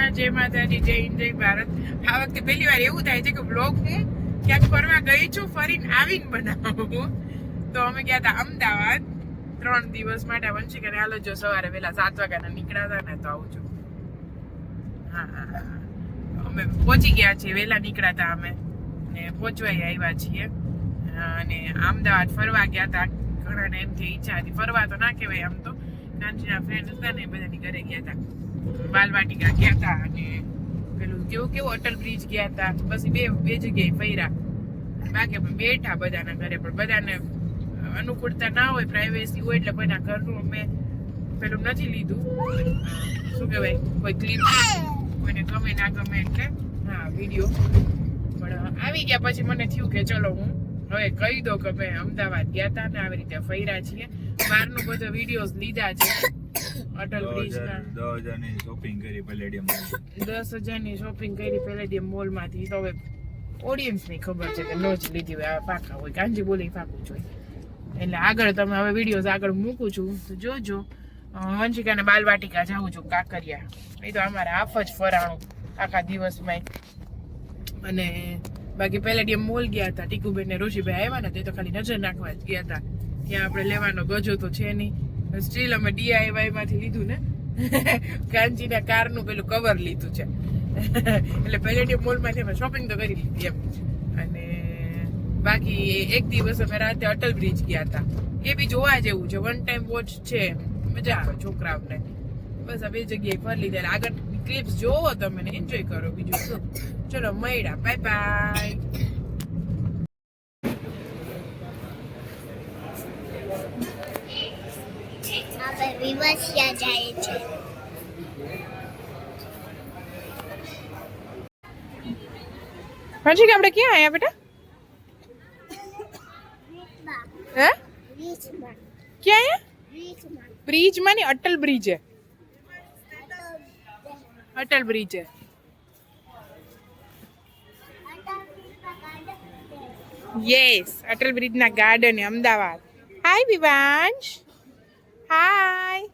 કૃષ્ણ જય માતાજી, જય હિન્દ, જય ભારત. આ વખતે પહેલી વાર એવું થાય છે કે બ્લોગ હું ક્યાંક ફરવા ગઈ છું, ફરીને આવીને બનાવું. તો અમે ગયા હતા અમદાવાદ. ત્રણ દિવસ માટે વંશી કરે હાલો, જો સવારે વહેલા સાત વાગ્યાના નીકળ્યા હતા ને તો આવું છું. હા. અમે પહોંચી ગયા છીએ, વહેલા નીકળ્યા હતા અમે. ને પહોંચવાય આવ્યા છીએ. અને અમદાવાદ ફરવા ગયા હતા ઘણાને એમથી ઈચ્છા હતી. ફરવા તો ના કહેવાય આમ તો. નાનજીના ફ્રેન્ડ હતા ને બધાની ઘરે ગયા હતા બાલવાટિકા ગયા હતા અને પેલું કેવું કેવું અટલ બ્રિજ ગયા હતા બસ બે બે જગ્યાએ ફર્યા. બાકી બેઠા બધાના ઘરે, પણ બધાને અનુકૂળતા ના હોય પ્રાઇવેસી હોય એટલે કોઈના ઘરનું અમે પેલું નથી લીધું. શું કહેવાય? કોઈ ક્લિપ કોઈને ગમે ના ગમે એટલે, હા વીડિયો પણ આવી ગયા પછી મને થયું કે ચલો હું હવે કહી દો કે અમે અમદાવાદ ગયા હતા ને આવી રીતે ફર્યા છીએ. બહારનું બધો વિડીયોઝ લીધા છે. અટલ બ્રિજના દસ હજારની શોપિંગ કરી પેલેડિયમ દસ હજારની શોપિંગ કરી પેલેડિયમ મોલમાંથી તો હવે ઓડિયન્સની ખબર છે કે ન જ લીધી હોય આ પાકા હોય. કાંજી બોલી પાકું જોઈએ એટલે આગળ તમે હવે વિડીયોઝ આગળ મૂકું છું. તો જોજો. વંશિકાને બાલવાટિકા જાઉં છું કાંકરિયા. એ તો અમારે આફ જ ફરાણું આખા દિવસમાં અને બાકી પેલેડિયમ મોલ ગયા હતા. ટીકુબેન ને ઋષિભાઈ આવ્યા ને તે તો ખાલી નજર નાખવા જ ગયા હતા. ત્યાં આપણે લેવાનો ગજો તો છે નહીં. સ્ટીલ અમે ડીઆઈવાયમાંથી લીધું ને? કાંચીના કારનું પેલું કવર લીધું છે. એટલે પેલેડિયમ મોલમાંથી અમે શોપિંગ તો કરી લીધી એમ. અને બાકી એક દિવસ અમે રાતે અટલ બ્રિજ ગયા હતા. એ બી જોવા જેવું છે. વન ટાઈમ વોચ છે મજા આવે છોકરાઓને. બસ આ બે જગ્યાએ ફરી લીધા. આગળ ક્લિપ્સ જોવો તમે એન્જોય કરો બીજું શું. ચલો મળ્યા. બાય બાય હવે વિવસ્યા જાય છે. પછી આપણે ક્યાં આવ્યા બેટા? હે? ક્યાં વીસમાં બ્રિજમાં ની અટલ બ્રિજ. છે અટલ બ્રિજ છે યસ અટલ બ્રિજ ના garden Ahmedabad. Hi Vivansh hi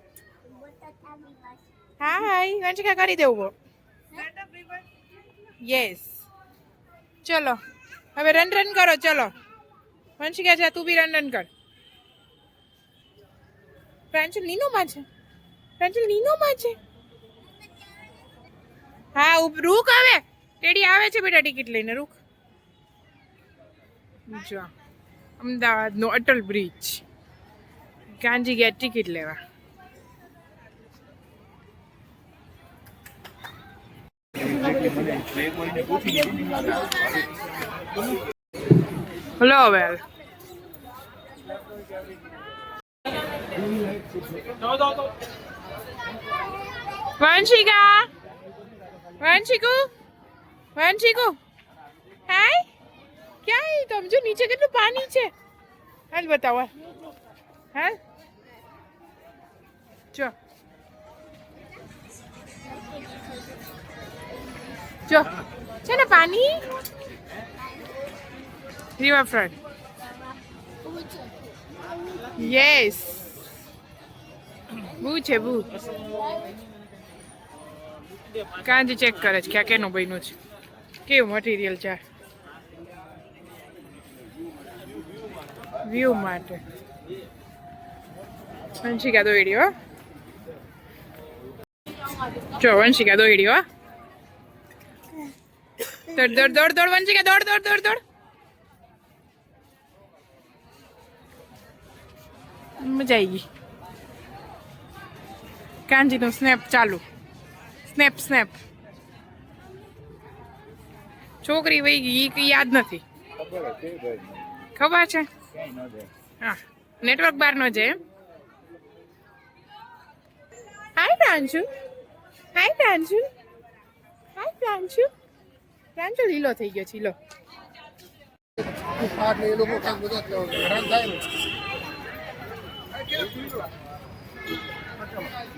hi Vanshika કરી દેવું યસ ચલો. હવે રન રન કરો, ચલો. વંશિકા જા, તું બી રન રન કર. પ્રાંચલ નીનોમાં છે? પ્રાંજલ નીનોમાં છે? હા રૂક આવે ટેડી આવે છે બેટા ટિકિટ લઈને, રૂક. જો. અમદાવાદનો અટલ બ્રિજ કાંજી ગયા ટિકિટ લેવા. હલો હવે વંશિકા, વંશિકુ વંશિકુ. હાય. ક્યાં એ તમે જો નીચે કેટલું પાણી છે? હાલ બતાવો, હાલ. જો જો છે ને પાણી રિવરફ્રન્ટ યસ બુ છે બુ કાંજી ચેક કરે છે. ક્યાં કેનું બન્યું છે? કેવું મટીરિયલ છે? વ્યૂ માટે. વંશિકા દોડી હો જો વંશિકા દોડી હો. દોડ દોડ દોડ દોડ વંશિકા દોડ દોડ દોડ દોડ. મજા આવી ગઈ. કાંજીનું સ્નેપ ચાલુ. Snap snap. છોકરી વહી ગઈ કઈ યાદ નથી. ખબર છે? હા. નેટવર્ક બહાર નો છે હાય, પ્રાંશુ. હાય પ્રાંજુ હાય પ્રાંજુ પ્રાંજુ લીલો થઈ ગયો છે લીલો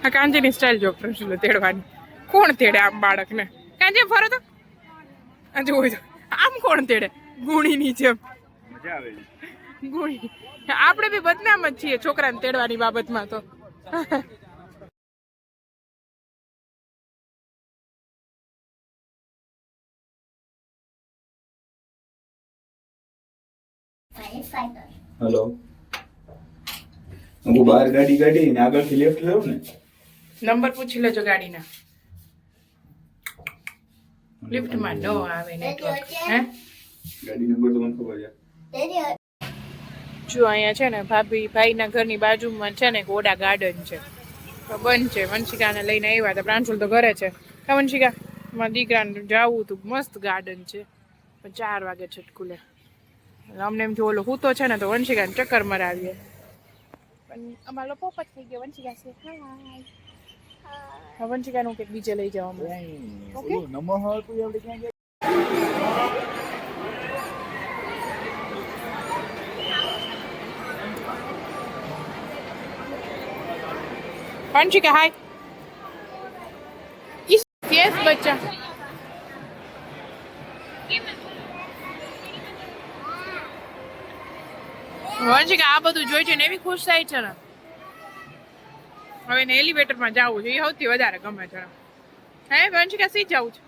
આ કાંજીની સ્ટાઇલ જો પ્રાંશુ તેડવાની. કોણ તેડે આમ બાળકને? કાંજી ફરો તો. આ જો તો આમ કોણ તેડે? ગુણીની જેમ. મજા આવે ગુણી. આપણે બી બદનામ જ છીએ છોકરાને તેડવાની બાબતમાં તો. હલો હું બહાર ગાડી ગાડી ને આગળથી લેફ્ટ લેવું ને? નંબર પૂછી લેજો ગાડીના. લિફ્ટમાં નો આવે નેટવર્ક હે? ગાડી નંબર તો મને ખબર છે. જો અહીંયા છે ને ભાભી ભાઈના ઘરની બાજુમાં છે ને ઓડા ગાર્ડન છે. તો બંધ છે. વંશિકાને લઈને આવ્યા હતા. પ્રાંશુલ તો ઘરે છે. કા વંશિકા? મારા દીકરાને જવું હતું. મસ્ત ગાર્ડન છે. પણ ચાર વાગે છે ખુલે અમને એમ થયું ઓલો હું છે ને તો વંશિકાને ચક્કર મરાવીએ. પણ અમારો જ થઈ ગયો વંશિકા છે. હા વંશિકાનું કંઈક બીજે લઈ જવા ઓકે? નમો હતું આપણે ક્યાં ગયા? વંશિકા હાય. યસ બચ્ચા. વંશિકા આ બધું જોઈ છે ને એવી ખુશ થાય છે ને. હવે એને એલિવેટરમાં જવું છે, એ સૌથી વધારે ગમે છે. હે વંશિકા સી જવું છે?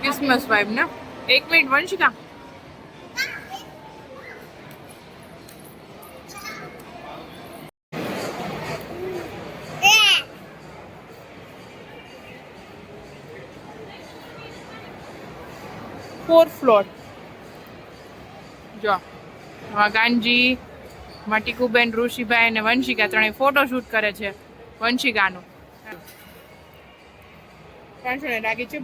ક્રિસમસ વાઇબ ને. એક મિનિટ વંશિકા ફોર ફ્લોર જો આ મટીકુબેન ઋષિભાઈ અને વંશિકા ત્રણેય ફોટો શૂટ કરે છે વંશિકાનું. ત્રણસો લાગે છે.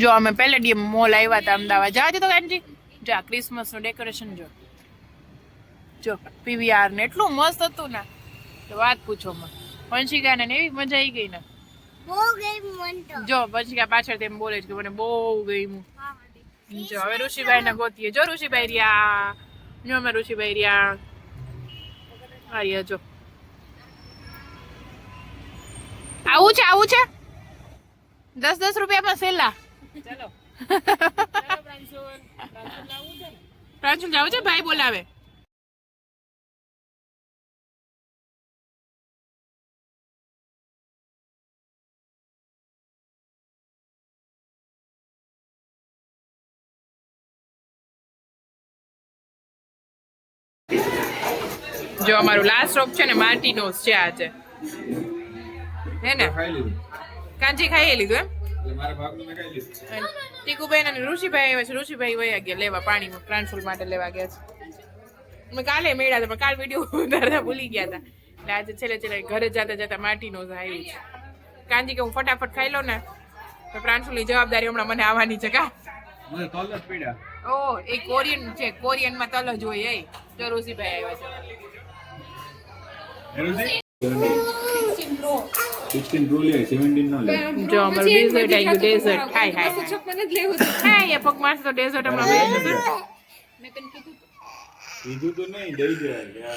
જો અમે પેલેડિયમ મોલ આવ્યા હતા અમદાવાદ. જવા તો ગાંધી જા ક્રિસમસનું ડેકોરેશન જો. જો પીવીઆર ને એટલું મસ્ત હતું ને. તો વાત પૂછો માં વંશિકાને ને એવી મજા આવી ગઈ ને? બહુ ગઈ મન તો. જો વંશિકા પાછળ તેમ બોલે છે કે મને બહુ ગમ્યું. જો હવે ઋષિભાઈ ને ગોતીએ. જો ઋષિભાઈ રહ્યા. જો અમે ઋષિભાઈ રહ્યા. આ જો. આવું છે આવું છે? દસ દસ રૂપિયામાં સેલા પ્રાંશુલ જવું છે ભાઈ બોલાવે. જો અમારું લાસ્ટ રોપ છે ને માર્ટિનોસ છે આજે હે ને? કાંજી ખાઈ લીધું. એમ? મેં ટીકુભાઈ અને ઋષિભાઈ આવ્યા છે. ઋષિભાઈ વયા ગયા લેવા પાણી ટ્રાન્સફર માટે લેવા ગયા છે. મેં કાલે મેળ્યા હતા પણ કાલ વીડિયો ઉતારતા ભૂલી ગયા હતા. એટલે આજે છેલ્લે છેલ્લે ઘરે જતા જતા માટીનો આવ્યું છે. કાંજી કે હું ફટાફટ ખાઈ લઉં ને તો પ્રાંશુલની જવાબદારી હમણાં મને આવવાની છે કા? ઓ એ કોરિયન છે કોરિયનમાં તલ જ હોય એ. જો ઋષિભાઈ આવ્યા લે લે છે. જો અમારું ડેઝર્ટ આવી ગયું ડેઝર્ટ હાય હાય હાય. પગ મારશે તો ડેઝર્ટ હમણાં વહી જશે કીધું તો. નહીં દઈ દેવાય